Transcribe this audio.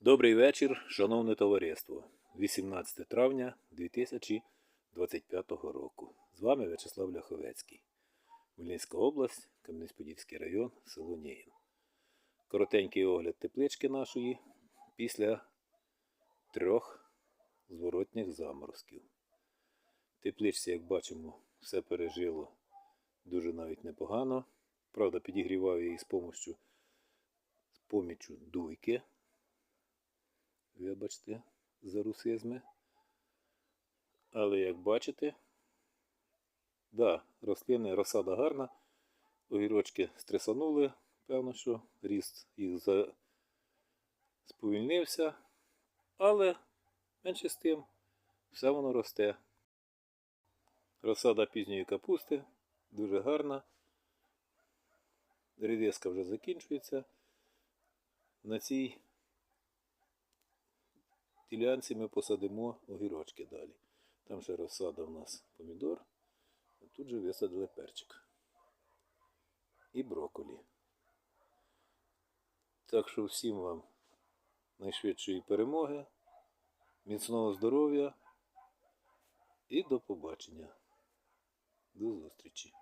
Добрий вечір, шановне товариство. 18 травня 2025 року. З вами В'ячеслав Ляховецький. Хмельницька область, Кам'янець-Подільський район, село Ніїн. Коротенький огляд теплички нашої після трьох зворотніх заморозків. Тепличці, як бачимо, все пережило дуже навіть непогано. Правда, підігрівав її з поміччю дуйки. Вибачте за русизми. Але як бачите, да, рослини, розсада гарна. Огірочки стресанули, певно, що ріст їх за... сповільнився. Але менше з тим, все воно росте. Розсада пізньої капусти дуже гарна. Редиска вже закінчується. На цій ділянці ми посадимо огірочки далі. Там ще розсада в нас помідор, а тут же висадили перчик. І брокколі. Так що всім вам найшвидшої перемоги, міцного здоров'я і до побачення. До зустрічі!